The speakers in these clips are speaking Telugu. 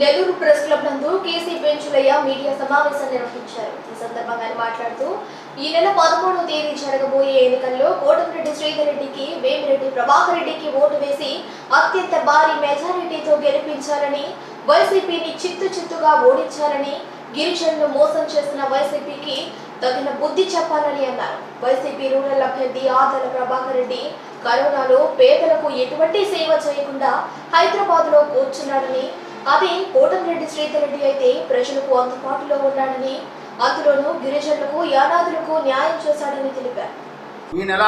నెల్లూరు ప్రెస్ క్లబ్ నందు కేసీ పెంచులయ్య మీడియా సమావేశం నిర్వహించారు. ఈ సందర్భంగా ఆయన మాట్లాడుతూ ఈ నెల పదమూడవ తేదీ జరగబోయే ఎన్నికల్లో కోటమిరెడ్డి శ్రీధర్ రెడ్డికి వేమిరెడ్డి ప్రభాకర్ రెడ్డికి ఓటు వేసి అత్యంత భారీ మెజారిటీతో గెలిపించాలని వైసీపీని చిత్తు చిత్తుగా ఓడించాలని గిరిజనులు మోసం చేసిన వైసీపీకి తగిన బుద్ధి చెప్పాలని అన్నారు. వైసీపీ రూరల్ అభ్యర్థి ఆదల ప్రభాకర్ రెడ్డి కరోనాలో పేదలకు ఎటువంటి సేవ చేయకుండా హైదరాబాద్లో కూర్చున్నాడని అదే కోటంరెడ్డి శ్రీధర్ రెడ్డి అయితే ప్రజలకు అందుబాటులో ఉన్నాడని అందులోనూ గిరిజనులకు యానాదులకు న్యాయం చేశాడని తెలిపారు. ఈ నెల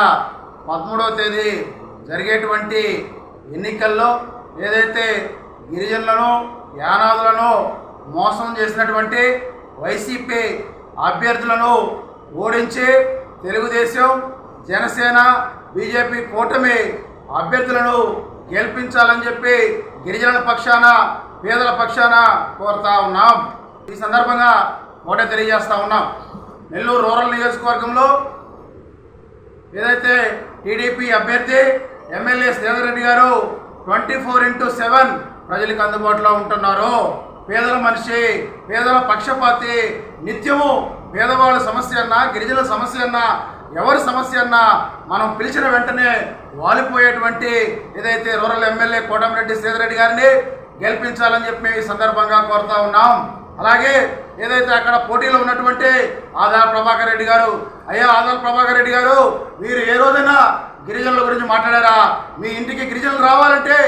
పదమూడవ తేదీ జరిగేటువంటి ఎన్నికల్లో ఏదైతే గిరిజనులను యానాదులను మోసం చేసినటువంటి వైసీపీ అభ్యర్థులను ఓడించి తెలుగుదేశం జనసేన బీజేపీ కూటమి అభ్యర్థులను గెలిపించాలని చెప్పి గిరిజనుల పక్షాన పేదల పక్షాన కోరుతా ఉన్నాం. ఈ సందర్భంగా ఓటే తెలియజేస్తా ఉన్నాం. నెల్లూరు రూరల్ నియోజకవర్గంలో ఏదైతే టీడీపీ అభ్యర్థి ఎమ్మెల్యే శ్రీధర్ రెడ్డి గారు ట్వంటీ ఫోర్ ఇంటూ సెవెన్ ప్రజలకు అందుబాటులో ఉంటున్నారు. పేదల మనిషి పేదల పక్షపాతి నిత్యము పేదవాళ్ళ సమస్య అన్నా గిరిజనుల సమస్య అన్నా ఎవరి సమస్య అన్నా మనం పిలిచిన వెంటనే వాలిపోయేటువంటి ఏదైతే రూరల్ ఎమ్మెల్యే కోటమిరెడ్డి శ్రీధర్ రెడ్డి గారిని గెలిపించాలని చెప్పి మేము ఈ సందర్భంగా కోరుతా ఉన్నాం. అలాగే ఏదైతే అక్కడ పోటీలో ఉన్నటువంటి ఆదాల ప్రభాకర్ రెడ్డి గారు అయ్యా ఆదాల ప్రభాకర్ రెడ్డి గారు మీరు ఏ రోజైనా గిరిజనుల గురించి మాట్లాడారా? మీ ఇంటికి గిరిజనులు రావాలంటే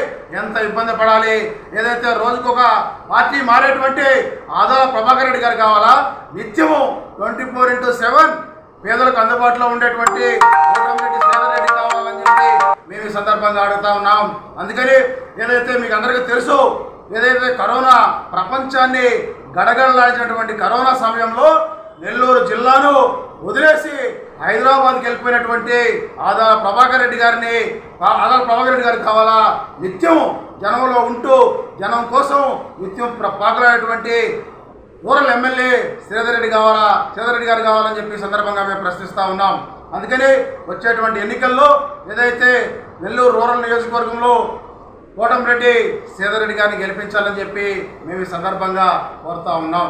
ఎంత ఇబ్బంది పడాలి? ఏదైతే రోజుకొక పార్టీ మారేటువంటి ఆదాల ప్రభాకర్ రెడ్డి గారు కావాలా? నిత్యము ట్వంటీ ఫోర్ ఇంటూ సెవెన్ పేదలకు అందుబాటులో ఉండేటువంటి సందర్భంగా అడుగుతా ఉన్నాం. అందుకని ఏదైతే మీకు అందరికీ తెలుసు ఏదైతే కరోనా ప్రపంచాన్ని గడగడలాడినటువంటి కరోనా సమయంలో నెల్లూరు జిల్లాను వదిలేసి హైదరాబాద్కి వెళ్ళిపోయినటువంటి ఆదాల ప్రభాకర్ రెడ్డి గారిని ఆ- ఆదాల ప్రభాకర్ రెడ్డి గారికి కావాలా? నిత్యం జనంలో ఉంటూ జనం కోసం నిత్యం ప్ర- పాకులాడేటువంటి రూరల్ ఎమ్మెల్యే శ్రీధర్ రెడ్డి కావాలా? శ్రీధర్ రెడ్డి గారు కావాలని చెప్పి సందర్భంగా మేము ప్రశ్నిస్తూ ఉన్నాం. అందుకని వచ్చేటువంటి ఎన్నికల్లో ఏదైతే నెల్లూరు రూరల్ నియోజకవర్గంలో కోటంరెడ్డి శ్రీధర్ రెడ్డి గారిని గెలిపించాలని చెప్పి మేము ఈ సందర్భంగా కోరుతా ఉన్నాం.